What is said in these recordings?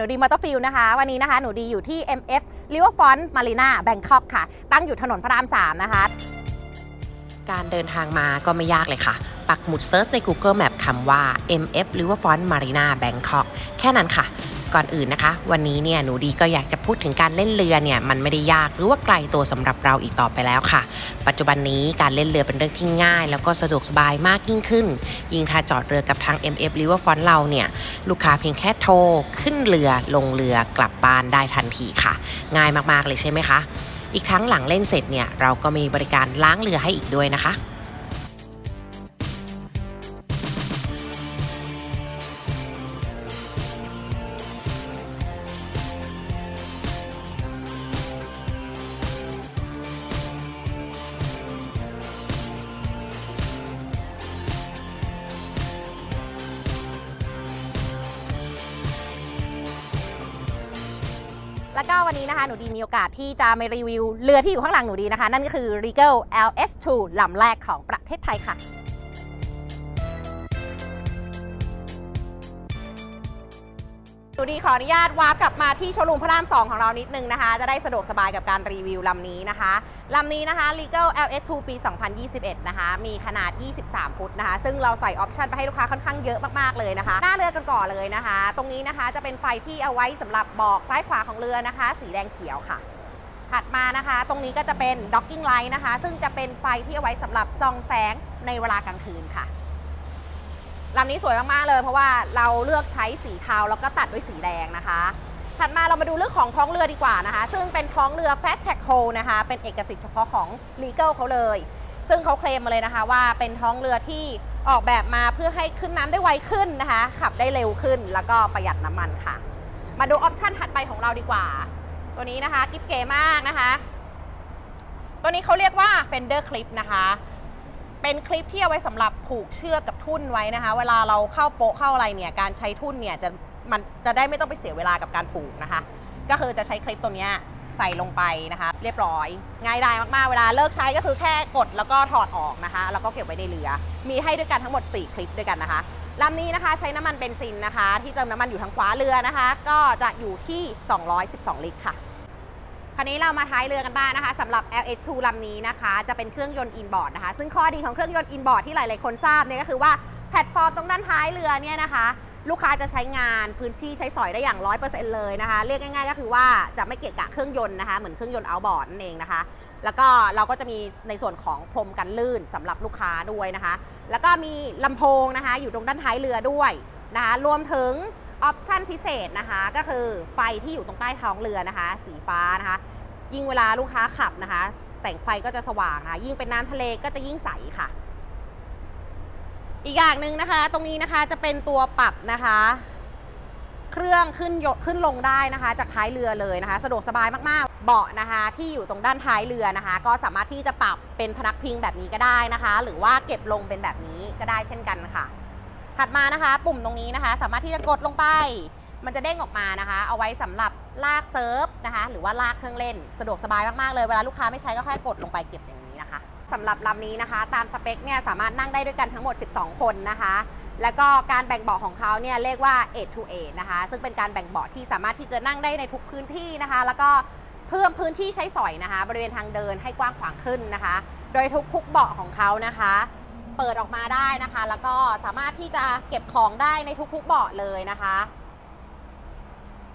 หนูดีมอเตอร์ฟิลนะคะ วันนี้นะคะหนูดีอยู่ที่ MF Riverfront Marina Bangkok ค่ะ ตั้งอยู่ถนนพระราม 3 นะคะ การเดินทางมาก็ไม่ยากเลยค่ะ ปักหมุดเซิร์ชใน Google Map คำว่า MF Riverfront Marina Bangkok แค่นั้นค่ะ ก่อนอื่นนะคะ วันนี้เนี่ยหนูดีก็อยากจะพูดถึงการเล่นเรือเนี่ยมันไม่ได้ยากหรือว่าไกลตัวสำหรับเราอีกต่อไปแล้วค่ะ ปัจจุบันนี้การเล่นเรือเป็นเรื่องที่ง่าย แล้วก็สะดวกสบายมากยิ่งขึ้น ยิ่งถ้าจอดเรือกับทาง MF Riverfront เราเนี่ยลูกค้าเพียงแค่โทร ขึ้นเรือลงเรือกลับบ้านได้ทันทีค่ะ ง่ายมากๆเลยใช่ไหมคะ อีกทั้งหลังเล่นเสร็จเนี่ยเราก็มีบริการล้างเรือให้อีกด้วยนะคะ แล้วก็วันนี้นะคะหนูดีมีโอกาสที่จะมารีวิวเรือที่อยู่ข้างหลังหนูดีนะคะ นั่นก็คือ Regal LS2 ลำแรกของประเทศไทยค่ะ หนูดีขออนุญาตวาร์ปกลับมาที่โชว์รูมพระราม 2 ของเรานิดนึงนะคะ จะได้สะดวกสบายกับการรีวิวลำนี้นะคะลำนี้นะคะ Regal LS2 ปี 2021 นะคะ มีขนาด 23 ฟุตนะคะ ซึ่งเราใส่ออปชันไปให้ลูกค้าค่อนข้างเยอะมากๆเลยนะคะ หน้าเรือกันก่อนเลยนะคะ ตรงนี้นะคะจะเป็นไฟที่เอาไว้สำหรับบอกซ้ายขวาของเรือนะคะ สีแดงเขียวค่ะถัดมานะคะ ตรงนี้ก็จะเป็น docking light นะคะ ซึ่งจะเป็นไฟที่เอาไว้สำหรับส่องแสงในเวลากลางคืนค่ะ ลำนี้สวยมากๆเลย เพราะว่าเราเลือกใช้สีเทาแล้วก็ตัดด้วยสีแดงนะคะ ถัดมาเรามาดูเรื่องของท้องเรือดีกว่านะคะ ซึ่งเป็นท้องเรือ Fast Track h o l นะคะ เป็นเอกสิทธิ์เฉพาะของ Legal เขาเลย ซึ่งเขาเคลมมาเลยนะคะว่าเป็นท้องเรือที่ออกแบบมาเพื่อให้ขึ้นน้ำได้ไวขึ้นนะคะ ขับได้เร็วขึ้นแล้วก็ประหยัดน้ำมันค่ะ มาดูออปชันถัดไปของเราดีกว่า ตัวนี้นะคะกิ๊บเก๋มากนะคะ ตัวนี้เขาเรียกว่า Fender Clip นะคะ เป็นคลิปที่เอาไว้สำหรับผูกเชือกกับทุ่นไว้นะคะ เวลาเราเข้าโปะเข้าอะไรเนี่ยการใช้ทุ่นเนี่ยจะมันจะได้ไม่ต้องไปเสียเวลากับการผูกนะคะ ก็คือจะใช้คลิปตัวนี้ใส่ลงไปนะคะ เรียบร้อย ง่ายดายมากๆ เวลาเลิกใช้ก็คือแค่กดแล้วก็ถอดออกนะคะ แล้วก็เก็บไว้ในเรือ มีให้ด้วยกันทั้งหมด 4 คลิปด้วยกันนะคะลำนี้นะคะใช้น้ำมันเบนซินนะคะ ที่เติมน้ำมันอยู่ทางขวาเรือนะคะ ก็จะอยู่ที่ 212 ลิตรค่ะ ราวนี้เรามาท้ายเรือกันบ้างนะคะสำหรับ LH2 ลำนี้นะคะ จะเป็นเครื่องยนต์อินบอร์ดนะคะ ซึ่งข้อดีของเครื่องยนต์อินบอร์ดที่หลาย ๆ คนทราบเนี่ยก็คือว่าแพลตฟอร์มตรงด้านท้ายเรือเนี่ยนะคะ ลูกค้าจะใช้งานพื้นที่ใช้สอยได้อย่าง 100%เลยนะคะ เรียกง่าย ๆ ก็คือว่าจะไม่เกะกะเครื่องยนต์นะคะ เหมือนเครื่องยนต์เอาบอร์ดนั่นเองนะคะ แล้วก็เราก็จะมีในส่วนของพรมกันลื่นสำหรับลูกค้าด้วยนะคะ แล้วก็มีลำโพงนะคะ อยู่ตรงด้านท้ายเรือด้วยนะคะ รวมถึง ออปชันพิเศษนะคะ ก็คือไฟที่อยู่ตรงใต้ท้องเรือนะคะ สีฟ้านะคะ ยิ่งเวลาลูกค้าขับนะคะ แสงไฟก็จะสว่างค่ะ ยิ่งเป็นน้ำทะเลก็จะยิ่งใสค่ะ อีกอย่างหนึ่งนะคะ ตรงนี้นะคะจะเป็นตัวปรับนะคะ เครื่องขึ้นยกขึ้นลงได้นะคะ จากท้ายเรือเลยนะคะ สะดวกสบายมากๆ เบาะนะคะที่อยู่ตรงด้านท้ายเรือนะคะ ก็สามารถที่จะปรับเป็นพนักพิงแบบนี้ก็ได้นะคะ หรือว่าเก็บลงเป็นแบบนี้ก็ได้เช่นกันค่ะ ถัดมานะคะ ปุ่มตรงนี้นะคะ สามารถที่จะกดลงไป มันจะเด้งออกมานะคะ เอาไว้สำหรับลากเซิร์ฟนะคะ หรือว่าลากเครื่องเล่น สะดวกสบายมากๆเลย เวลาลูกค้าไม่ใช้ก็แค่กดลงไปเก็บอย่างนี้นะคะสำหรับลำนี้นะคะ ตามสเปคเนี่ยสามารถนั่งได้ด้วยกันทั้งหมด 12 คนนะคะแล้วก็การแบ่งเบาะของเขาเนี่ยเรียกว่า 8 to 8นะคะ ซึ่งเป็นการแบ่งเบาะที่สามารถที่จะนั่งได้ในทุกพื้นที่นะคะ แล้วก็เพิ่มพื้นที่ใช้สอยนะคะ บริเวณทางเดินให้กว้างขวางขึ้นนะคะ โดยทุกทุกๆเบาะของเขานะคะ เปิดออกมาได้นะคะ แล้วก็สามารถที่จะเก็บของได้ในทุกๆเบาะเลยนะคะ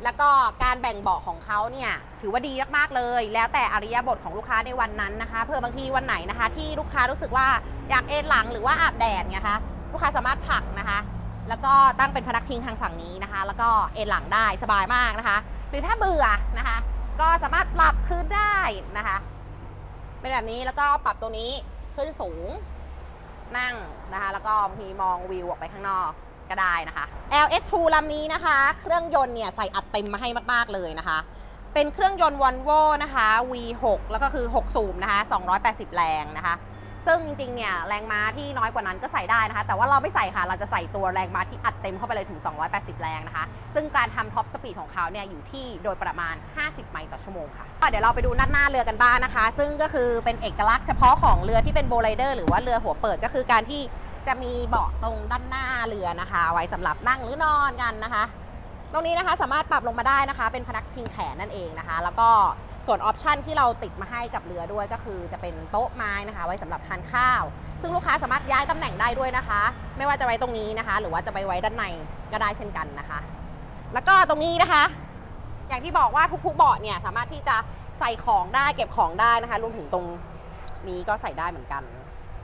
แล้วก็การแบ่งเบาะของเขาเนี่ยถือว่าดีมากๆเลย แล้วแต่อริยบทของลูกค้าในวันนั้นนะคะเพื่อบางทีวันไหนนะคะ ที่ลูกค้ารู้สึกว่าอยากเอนหลังหรือว่าอาบแดดไงคะลูกค้าสามารถผลักนะคะ แล้วก็ตั้งเป็นพนักพิงทางฝั่งนี้นะคะ แล้วก็เอนหลังได้สบายมากนะคะ หรือถ้าเบื่อนะคะ ก็สามารถปรับขึ้นได้นะคะ เป็นแบบนี้แล้วก็ปรับตัวนี้ขึ้นสูง นั่งนะคะ แล้วก็บางทีมองวิวออกไปข้างนอกก็ได้นะคะ LS2 ลำนี้นะคะ เครื่องยนต์เนี่ยใส่อัดเต็มมาให้มาก ๆ เลยนะคะ เป็นเครื่องยนต์ Volvo นะคะ V6 แล้วก็คือ 6 สูบนะคะ 280 แรงนะคะ ซึ่งจริงๆเนี่ยแรงม้าที่น้อยกว่านั้นก็ใส่ได้นะคะ แต่ว่าเราไม่ใส่ค่ะ เราจะใส่ตัวแรงม้าที่อัดเต็มเข้าไปเลยถึง 280 แรงนะคะ ซึ่งการทำท็อปสปีดของเขาเนี่ยอยู่ที่โดยประมาณ 50 ไมล์ต่อชั่วโมงค่ะก็เดี๋ยวเราไปดูด้านหน้าเรือกันบ้างนะคะ ซึ่งก็คือเป็นเอกลักษณ์เฉพาะของเรือที่เป็นโบไลเดอร์หรือว่าเรือหัวเปิดก็คือการที่จะมีเบาะตรงด้านหน้าเรือนะคะ ไว้สำหรับนั่งหรือนอนกันนะคะ ตรงนี้นะคะสามารถปรับลงมาได้นะคะ เป็นพนักพิงแขนนั่นเองนะคะ แล้วก็ ส่วนออปชันที่เราติดมาให้กับเรือด้วยก็คือจะเป็นโต๊ะไม้นะคะ ไว้สำหรับทานข้าว ซึ่งลูกค้าสามารถย้ายตำแหน่งได้ด้วยนะคะ ไม่ว่าจะไว้ตรงนี้นะคะ หรือว่าจะไปไว้ด้านในก็ได้เช่นกันนะคะ แล้วก็ตรงนี้นะคะ อย่างที่บอกว่าทุกๆเบาะเนี่ยสามารถที่จะใส่ของได้เก็บของได้นะคะรวมถึงตรงนี้ก็ใส่ได้เหมือนกัน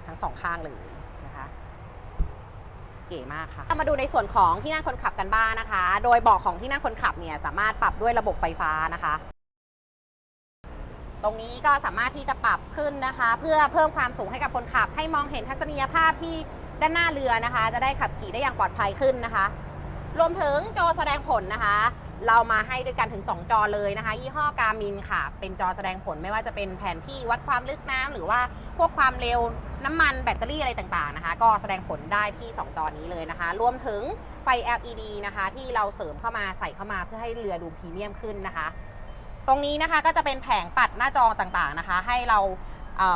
ทั้งสองข้างเลยนะคะเก๋มากค่ะมาดูในส่วนของที่นั่งคนขับกันบ้างนะคะ โดยเบาะของที่นั่งคนขับเนี่ยสามารถปรับด้วยระบบไฟฟ้านะคะ ตรงนี้ก็สามารถที่จะปรับขึ้นนะคะ เพื่อเพิ่มความสูงให้กับคนขับ ให้มองเห็นทัศนียภาพที่ด้านหน้าเรือนะคะ จะได้ขับขี่ได้อย่างปลอดภัยขึ้นนะคะ รวมถึงจอแสดงผลนะคะ เรามาให้ด้วยกันถึง 2 จอเลยนะคะ ยี่ห้อกามินค่ะ เป็นจอแสดงผลไม่ว่าจะเป็นแผนที่วัดความลึกน้ำหรือว่าพวกความเร็วน้ำมันแบตเตอรี่อะไรต่างๆนะคะ ก็แสดงผลได้ที่ 2 จอนี้เลยนะคะ รวมถึงไฟ LED นะคะ ที่เราเสริมเข้ามาใส่เข้ามาเพื่อให้เรือดูพรีเมียมขึ้นนะคะ ตรงนี้นะคะก็จะเป็นแผงปัดหน้าจอต่างๆนะคะ ให้เรา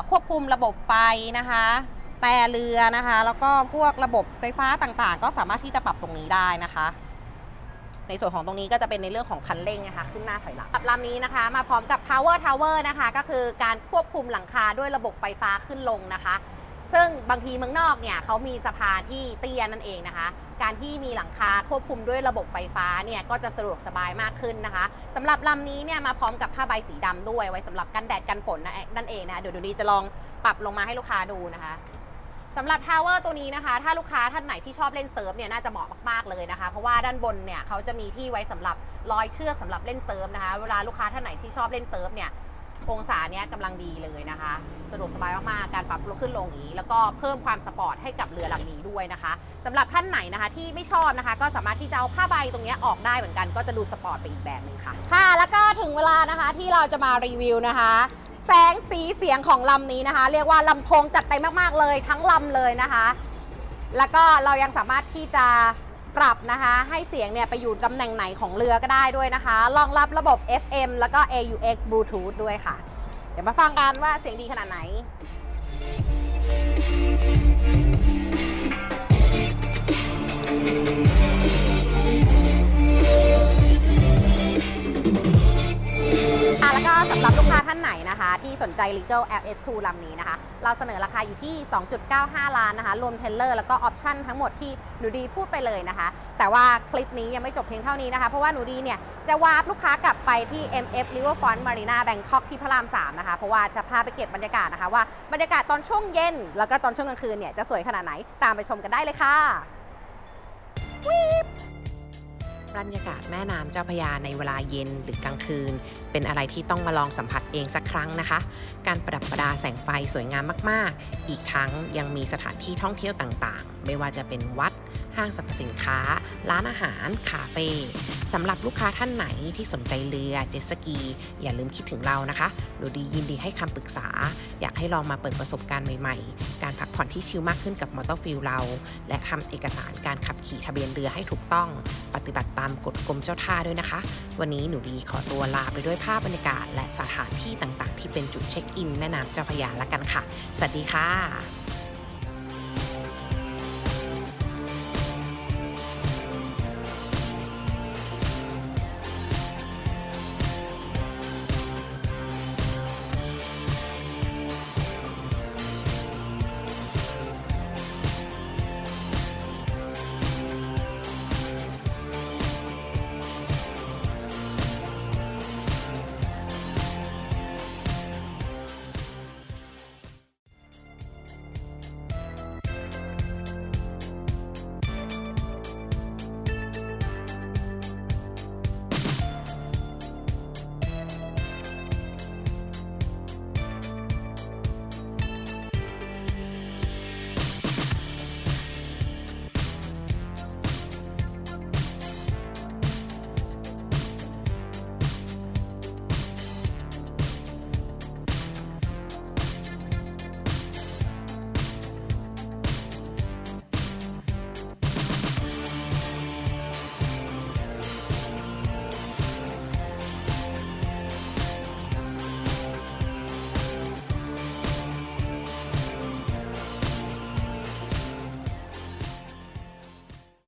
ควบคุมระบบไฟนะคะแต่เรือนะคะ แล้วก็พวกระบบไฟฟ้าต่างๆ ก็สามารถที่จะปรับตรงนี้ได้นะคะ ในส่วนของตรงนี้ก็จะเป็นในเรื่องของคันเร่งนะคะ ขึ้นหน้าถอยหลังลำนี้นะคะ มาพร้อมกับ power tower นะคะ ก็คือการควบคุมหลังคาด้วยระบบไฟฟ้าขึ้นลงนะคะ ซึ่งบางทีเมืองนอกเนี่ยเขามีสะพานที่เตี้ยนั่นเองนะคะ การที่มีหลังคาควบคุมด้วยระบบไฟฟ้าเนี่ยก็จะสะดวกสบายมากขึ้นนะคะสำหรับลำนี้เนี่ยมาพร้อมกับผ้าใบสีดำด้วยไว้สำหรับกันแดดกันฝนนะนั่นเองนะคะเดี๋ยวดี๋ยวนี้จะลองปรับลงมาให้ลูกค้าดูนะคะสำหรับทาวเวอร์ตัวนี้นะคะ ถ้าลูกค้าท่านไหนที่ชอบเล่นเซิร์ฟเนี่ยน่าจะเหมาะมากๆเลยนะคะ เพราะว่าด้านบนเนี่ยเขาจะมีที่ไว้สำหรับลอยเชือกสำหรับเล่นเซิร์ฟนะคะ เวลาลูกค้าท่านไหนที่ชอบเล่นเซิร์ฟเนี่ย องศาเนี้ยกำลังดีเลยนะคะ สะดวกสบายมากๆ การปรับขึ้นลงอย่างนี้ แล้วก็เพิ่มความสปอร์ตให้กับเรือลำนี้ด้วยนะคะสำหรับท่านไหนนะคะที่ไม่ชอบนะคะ ก็สามารถที่จะเอาผ้าใบตรงนี้ออกได้เหมือนกันก็จะดูสปอร์ตไปอีกแบบหนึ่งค่ะ ค่ะ แล้วก็ถึงเวลานะคะที่เราจะมารีวิวนะคะแสงสีเสียงของลำนี้นะคะ เรียกว่าลำโพงจัดเต็มมากๆเลยทั้งลำเลยนะคะ แล้วก็เรายังสามารถที่จะ ปรับนะคะ ให้เสียงเนี่ยไปอยู่ตำแหน่งไหนของเรือก็ได้ด้วยนะคะรองรับระบบ FM แล้วก็ AUX Bluetooth ด้วยค่ะ เดี๋ยวมาฟังกันว่าเสียงดีขนาดไหน นะคะ ที่สนใจ Legal LS2 ลำนี้นะคะ เราเสนอราคาอยู่ที่ 2.95 ล้านนะคะ รวมเทรลเลอร์แล้วก็ออปชั่นทั้งหมดที่หนูดีพูดไปเลยนะคะ แต่ว่าคลิปนี้ยังไม่จบเพียงเท่านี้นะคะ เพราะว่าหนูดีเนี่ย จะวาร์ปลูกค้ากลับไปที่ MF Riverfront Marina Bangkok ที่พระราม 3 นะคะ เพราะว่าจะพาไปเก็บบรรยากาศนะคะว่าบรรยากาศตอนช่วงเย็น แล้วก็ตอนช่วงกลางคืนเนี่ยจะสวยขนาดไหนตามไปชมกันได้เลยค่ะบ รรยากาศแม่น้ำเจ้าพยาในเวลาเย็นหรือกลางคืน เป็นอะไรที่ต้องมาลองสัมผัสเองสักครั้งนะคะ การประดับประดาแสงไฟสวยงามมาก ๆ อีกทั้งยังมีสถานที่ท่องเที่ยวต่างๆ ไม่ว่าจะเป็นวัด ห้างสรรพสินค้า ร้านอาหาร คาเฟ่สำหรับลูกค้าท่านไหนที่สนใจเรือเจ็ตสกี อย่าลืมคิดถึงเรานะคะหนูดียินดีให้คำปรึกษา อยากให้ลองมาเปิดประสบการณ์ใหม่ๆ การพักผ่อนที่ชิลมากขึ้นกับมอเตอร์ฟิลเรา และทำเอกสารการขับขี่ทะเบียนเรือให้ถูกต้อง ปฏิบัติตามกฎกรมเจ้าท่าด้วยนะคะ วันนี้หนูดีขอตัวลาไปด้วยภาพบรรยากาศ และสถานที่ต่างๆ ที่เป็นจุดเช็คอินแม่น้ำเจ้าพระยาละกันค่ะ สวัสดีค่ะ